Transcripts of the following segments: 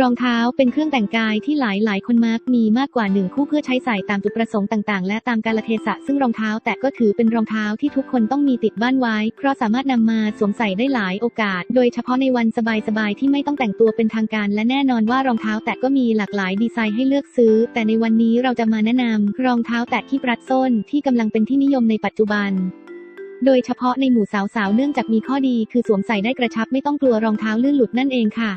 รองเท้าเป็นเครื่องแต่งกายที่หลายหลายๆคนมักมีมากกว่าหนึ่งคู่เพื่อใช้ใส่ตามจุดประสงค์ต่างๆ และตามกาลเทศะซึ่งรองเท้าแตะก็ถือเป็นรองเท้าที่ทุกคนต้องมีติดบ้านไว้ เพราะสามารถนำมาสวมใส่ได้หลายโอกาส โดยเฉพาะในวันสบายๆที่ไม่ต้องแต่งตัวเป็นทางการ และแน่นอนว่ารองเท้าแตะก็มีหลากหลายดีไซน์ให้เลือกซื้อ แต่ในวันนี้เราจะมาแนะนำรองเท้าแตะที่ปรัดส้นที่กำลังเป็นที่นิยมในปัจจุบันโดยเฉพาะในหมู่สาวๆ เนื่องจากมีข้อดีคือสวมใส่ได้กระชับไม่ต้องกลัวรองเท้าลื่นหลุดนั่นเองค่ะ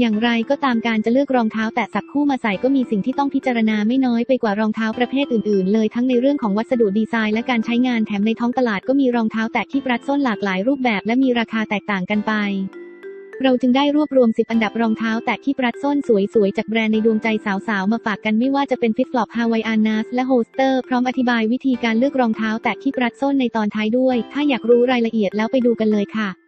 อย่างไรก็ตามการจะเลือกรองเท้าแตะสักคู่มาใส่ก็มีสิ่งที่ต้องพิจารณาไม่น้อยไปกว่ารองเท้าประเภทอื่นๆ เลยทั้งในเรื่องของวัสดุดีไซน์และการใช้งานแถมในท้องตลาดก็มีรองเท้าแตะที่ปรัดส้นหลากหลายรูปแบบและมีราคาแตกต่างกันไป เราจึงได้รวบรวม 10 อันดับรองเท้าแตะที่ปรัดส้นสวยๆ จากแบรนด์ในดวงใจสาวๆ มาฝากกันไม่ว่าจะเป็นฟิตฟลอปฮาวายอานัสและโฮสเตอร์พร้อมอธิบายวิธีการเลือกรองเท้าแตะที่ปรัดส้นในตอนท้ายด้วย ถ้าอยากรู้รายละเอียดแล้วไปดูกันเลยค่ะ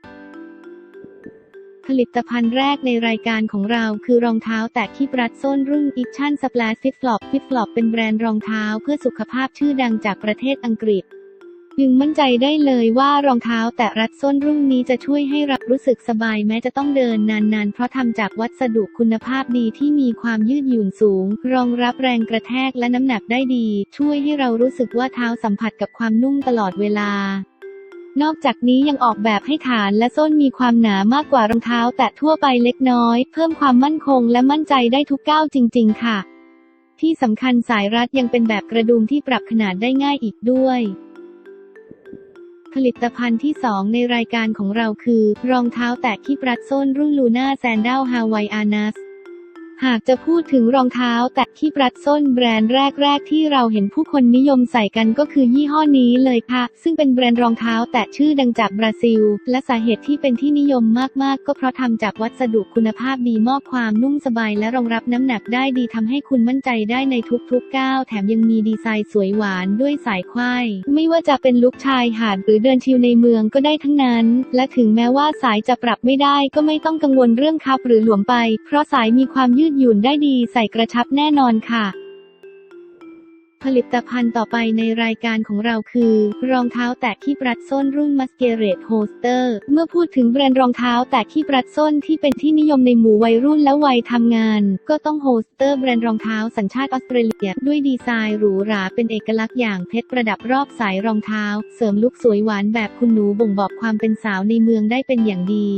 ผลิตภัณฑ์แรกในรายการของเราคือรองเท้าแตะที่ปรัดส้นรุ่น Action Splash Fit Flop Fit Flop เป็นแบรนด์รองเท้าเพื่อสุขภาพชื่อดังจากประเทศอังกฤษจึงมั่นใจได้เลยว่ารองเท้าแตะรัดส้นรุ่นนี้จะช่วยให้เรารู้สึกสบายแม้จะต้องเดินนานๆ เพราะทำจากวัสดุคุณภาพดีที่มีความยืดหยุ่นสูง รองรับแรงกระแทกและน้ำหนักได้ดี ช่วยให้เรารู้สึกว่าเท้าสัมผัสกับความนุ่มตลอดเวลา นอกจากนี้ยังออกแบบให้ฐานและส้นมีความหนามากกว่ารองเท้าแตะทั่วไปเล็กน้อย เพิ่มความมั่นคงและมั่นใจได้ทุกก้าวจริง ๆ ค่ะ ที่สำคัญสายรัดยังเป็นแบบกระดุมที่ปรับขนาดได้ง่ายอีกด้วย ผลิตภัณฑ์ที่ 2 ในรายการของเราคือ รองเท้าแตะที่ปรัดส้นรุ่นลูน่าแซนดัลฮาวายอานัส หากจะพูดถึงรองเท้าแตะที่ปรัดส้นแบรนด์แรก ๆ ที่เราเห็นผู้คนนิยมใส่กันก็คือยี่ห้อนี้เลยค่ะ ซึ่งเป็นแบรนด์รองเท้าแตะชื่อดังจากบราซิล และสาเหตุที่เป็นที่นิยมมากๆ ก็เพราะทำจากวัสดุคุณภาพดีมอบความนุ่มสบายและรองรับน้ำหนักได้ดีทำให้คุณมั่นใจได้ในทุกๆก้าวแถมยังมีดีไซน์สวยหวานด้วยสายควายไม่ว่าจะเป็นลุคชายหาดหรือเดินชิลในเมืองก็ได้ทั้งนั้น และถึงแม้ว่าสายจะปรับไม่ได้ก็ไม่ต้องกังวลเรื่องคับหรือหลวมไป เพราะสายมีความยืดหยุ่นได้ดีใส่กระชับแน่นอนค่ะ ผลิตภัณฑ์ต่อไปในรายการของเราคือ รองเท้าแตะที่ปรัดส้นรุ่น Masquerade Holster เมื่อพูดถึงแบรนด์รองเท้าแตะที่ปรัดส้นที่เป็นที่นิยมในหมู่วัยรุ่นและวัยทำงาน ก็ต้อง Holster แบรนด์รองเท้าสัญชาติออสเตรเลีย ด้วยดีไซน์หรูหราเป็นเอกลักษณ์อย่างเพชรประดับรอบสายรองเท้า เสริมลุคสวยหวานแบบคุณหนูบ่งบอกความเป็นสาวในเมืองได้เป็นอย่างดี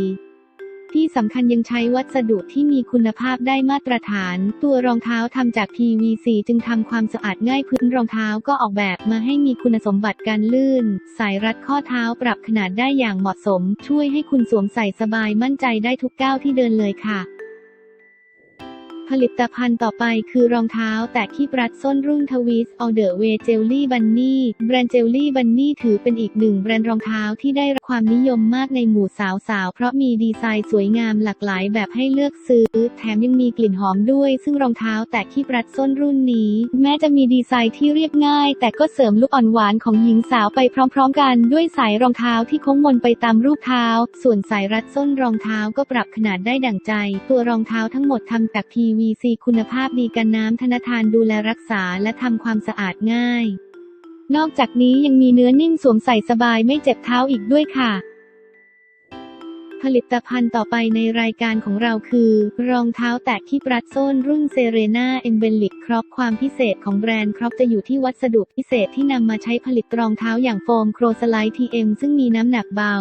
ที่สำคัญยังใช้วัสดุที่มีคุณภาพได้มาตรฐาน ตัวรองเท้าทำจาก PVC จึงทำความสะอาดง่ายพื้นรองเท้าก็ออกแบบมาให้มีคุณสมบัติการลื่น สายรัดข้อเท้าปรับขนาดได้อย่างเหมาะสม ช่วยให้คุณสวมใส่สบายมั่นใจได้ทุกก้าวที่เดินเลยค่ะ ผลิตภัณฑ์ต่อไปคือรองเท้าแตะที่ปรัดส้นรุ่นทวิสออเดอร์เวเจลลี่บันนี่แบรนด์เจลลี่บันนี่ถือเป็นอีกหนึ่งแบรนด์รองเท้าที่ได้รับความนิยมมากในหมู่สาวๆ เพราะมีดีไซน์สวยงามหลากหลายแบบให้เลือกซื้อ แถมยังมีกลิ่นหอมด้วย ซึ่งรองเท้าแตะที่ปรัดส้นรุ่นนี้ แม้จะมีดีไซน์ที่เรียบง่าย แต่ก็เสริมลุคอ่อนหวานของหญิงสาวไปพร้อม ๆ กันด้วยสายรองเท้าที่โค้งมนไปตามรูปเท้า ส่วนสายรัดส้นรองเท้าก็ปรับขนาดได้ดั่งใจ ตัวรองเท้าทั้งหมดทำจาก PVC คุณภาพดีกันน้ำธนทานดูแลรักษาและทำความสะอาดง่าย นอกจากนี้ยังมีเนื้อนิ่มสวมใส่สบายไม่เจ็บเท้าอีกด้วยค่ะ ผลิตภัณฑ์ต่อไปในรายการของเราคือ รองเท้าแตะที่ปรัดส้นรุ่นเซเรนาเอมเบลิกครอปความพิเศษของแบรนด์ครอปจะอยู่ที่วัสดุพิเศษที่นำมาใช้ผลิตรองเท้าอย่างโฟมโครสไลท์ทีเอ็มซึ่งมีน้ำหนักเบา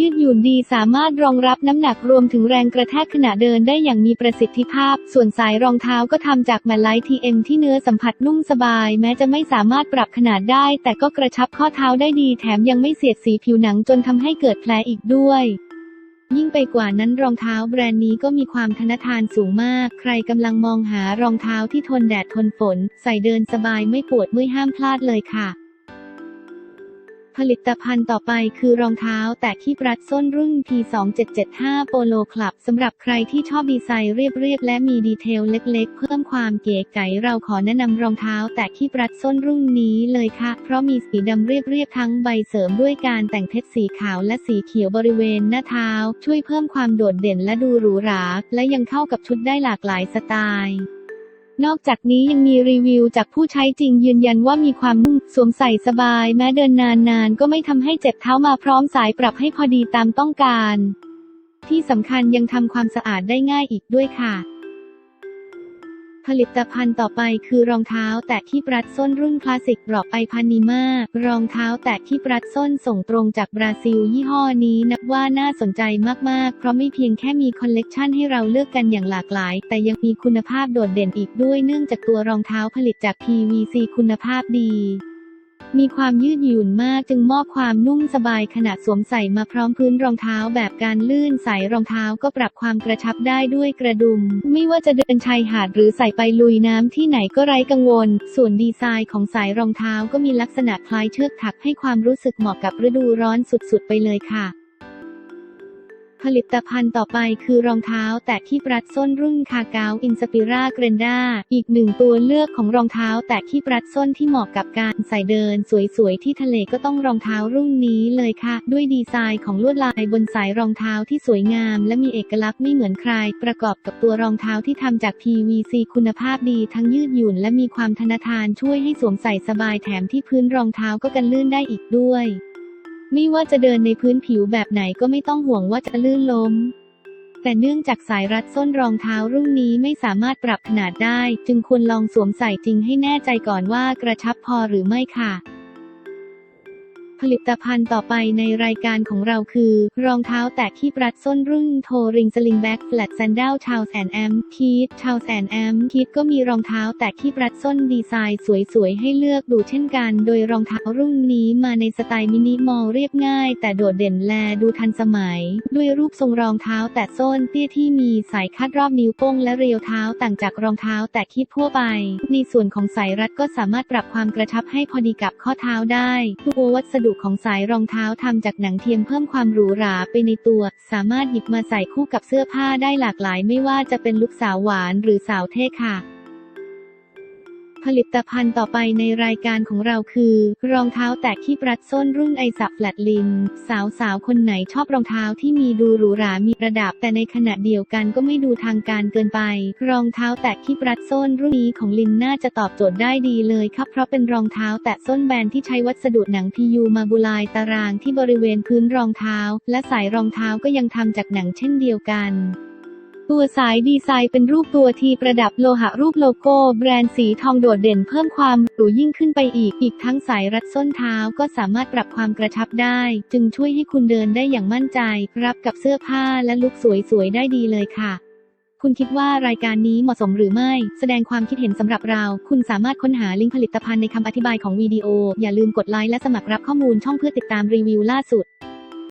ยืดหยุ่นดีสามารถรองรับน้ำหนักรวมถึงแรงกระแทกขณะเดินได้อย่างมีประสิทธิภาพ ส่วนสายรองเท้าก็ทำจากแมลไลท์ทีเอ็มที่เนื้อสัมผัสนุ่มสบาย แม้จะไม่สามารถปรับขนาดได้ แต่ก็กระชับข้อเท้าได้ดี แถมยังไม่เสียดสีผิวหนังจนทำให้เกิดแผลอีกด้วยยิ่งไปกว่านั้นรองเท้าแบรนด์นี้ก็มีความทนทานสูงมาก ใครกำลังมองหารองเท้าที่ทนแดดทนฝน ใส่เดินสบายไม่ปวดเมื่อยห้ามพลาดเลยค่ะ ผลิตภัณฑ์ต่อไปคือรองเท้าแตะที่ปรัดส้นรุ่น P2775 Polo Club สำหรับใครที่ชอบดีไซน์เรียบๆ และมีดีเทลเล็กๆ เพิ่มความเก๋ไก๋เราขอแนะนำรองเท้าแตะที่ปรัดส้นรุ่นนี้เลยค่ะ เพราะมีสีดำเรียบๆ ทั้งใบเสริมด้วยการแต่งเพชรสีขาวและสีเขียวบริเวณหน้าเท้า ช่วยเพิ่มความโดดเด่นและดูหรูหรา และยังเข้ากับชุดได้หลากหลายสไตล์ นอกจากนี้ยังมีรีวิวจากผู้ใช้จริงยืนยันว่ามีความนุ่มสวมใส่สบาย แม้เดินนานๆ ก็ไม่ทำให้เจ็บเท้ามาพร้อมสายปรับให้พอดีตามต้องการ ที่สำคัญยังทำความสะอาดได้ง่ายอีกด้วยค่ะ ผลิตภัณฑ์ต่อไปคือรองเท้าแตะที่ปรัดส้นรุ่นคลาสสิกเปราะไปพานนีมารองเท้าแตะที่ปรัดส้นส่งตรงจากบราซิลยี่ห้อนี้นับว่าน่าสนใจมากๆ เพราะไม่เพียงแค่มีคอลเลกชันให้เราเลือกกันอย่างหลากหลาย แต่ยังมีคุณภาพโดดเด่นอีกด้วยเนื่องจากตัวรองเท้าผลิตจาก PVC คุณภาพดี มีความยืดหยุ่นมากจึงมอบความนุ่มสบายขณะสวมใส่มาพร้อมพื้นรองเท้าแบบการลื่นใส่รองเท้าก็ปรับความกระชับได้ด้วยกระดุม ไม่ว่าจะเดินชายหาดหรือใส่ไปลุยน้ำที่ไหนก็ไร้กังวล ส่วนดีไซน์ของสายรองเท้าก็มีลักษณะคล้ายเชือกถักให้ความรู้สึกเหมาะกับฤดูร้อนสุดๆ ไปเลยค่ะ ผลิตภัณฑ์ต่อไปคือรองเท้าแตะที่ปรัดส้นรุ่นคาเกาอินสปิราเกรนดาอีกหนึ่งตัวเลือกของรองเท้าแตะที่ปรัดส้นที่เหมาะกับการใส่เดินสวยๆที่ทะเลก็ต้องรองเท้ารุ่นนี้เลยค่ะ ด้วยดีไซน์ของลวดลายบนสายรองเท้าที่สวยงาม และมีเอกลักษณ์ไม่เหมือนใคร ประกอบกับตัวรองเท้าที่ทำจาก PVC คุณภาพดีทั้งยืดหยุ่นและมีความทนทานช่วยให้สวมใส่สบายแถมที่พื้นรองเท้าก็กันลื่นได้อีกด้วย ไม่ว่าจะเดินในพื้นผิวแบบไหนก็ไม่ต้องห่วงว่าจะลื่นล้ม แต่เนื่องจากสายรัดส้นรองเท้ารุ่นนี้ไม่สามารถปรับขนาดได้ จึงควรลองสวมใส่จริงให้แน่ใจก่อนว่ากระชับพอหรือไม่ค่ะ ผลิตภัณฑ์ต่อไปในรายการของเราคือ รองเท้าแตะที่ปรัดส้นรุ่นโทริงสลิงแบ็กแฟลตแซนดัลชาวแอนแอมคีดชาวแอนแอมคีดก็มีรองเท้าแตะที่ปรัดส้นดีไซน์สวยๆ ให้เลือกดูเช่นกัน โดยรองเท้ารุ่นนี้มาในสไตล์มินิมอลเรียบง่าย แต่โดดเด่นแลดูทันสมัย ด้วยรูปทรงรองเท้าแตะส้นเตี้ยที่มีสายคาดรอบนิ้วโป้งและเรียวเท้าต่างจากรองเท้าแตะคีดทั่วไป ในส่วนของสายรัดก็สามารถปรับความกระชับให้พอดีกับข้อเท้าได้ตัววัสดุของสายรองเท้าทำจากหนังเทียมเพิ่มความหรูหราไปในตัว สามารถหยิบมาใส่คู่กับเสื้อผ้าได้หลากหลาย ไม่ว่าจะเป็นลุคสาวหวานหรือสาวเท่ค่ะ ผลิตภัณฑ์ต่อไปในรายการของเราคือ รองเท้าแตะที่ปรัดส้นรุ่นไอสับแฟลตลินสาวสาวๆ คนไหนชอบรองเท้าที่มีดูหรูหรา มีระดับ แต่ในขณะเดียวกันก็ไม่ดูทางการเกินไป รองเท้าแตะที่ปรัดส้นรุ่นนี้ของลินน่าจะตอบโจทย์ได้ดีเลยครับ เพราะเป็นรองเท้าแตะส้นแบนที่ใช้วัสดุหนังพียูมาบุลายตารางที่บริเวณพื้นรองเท้า และสายรองเท้าก็ยังทำจากหนังเช่นเดียวกัน ตัวสายดีไซน์เป็นรูปตัวทีประดับโลหะรูปโลโก้ แบรนด์สีทองโดดเด่นเพิ่มความหรูยิ่งขึ้นไปอีก อีกทั้งสายรัดส้นเท้าก็สามารถปรับความกระชับได้ จึงช่วยให้คุณเดินได้อย่างมั่นใจ รับกับเสื้อผ้าและลุคสวยๆ ได้ดีเลยค่ะ คุณคิดว่ารายการนี้เหมาะสมหรือไม่ แสดงความคิดเห็นสำหรับเรา คุณสามารถค้นหาลิงก์ผลิตภัณฑ์ในคำอธิบายของวิดีโอ อย่าลืมกดไลค์และสมัครรับข้อมูลช่องเพื่อติดตามรีวิวล่าสุด